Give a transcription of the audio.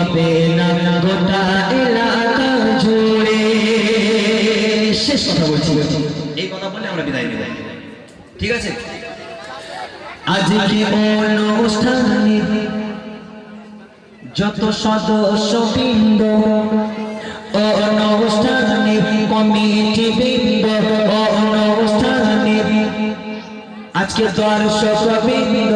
পাবে না গোটা এলাকা জুড়ে। শেষ কথা বলছি। এই কথা বলে আমরা বিদায় নিব। ঠিক আছে? আজকে অনুষ্ঠানে যত সদস্য বৃন্দ অনুষ্ঠানে কমিটি বৃন্দ অনুষ্ঠানে আজকে দর্শক বৃন্দ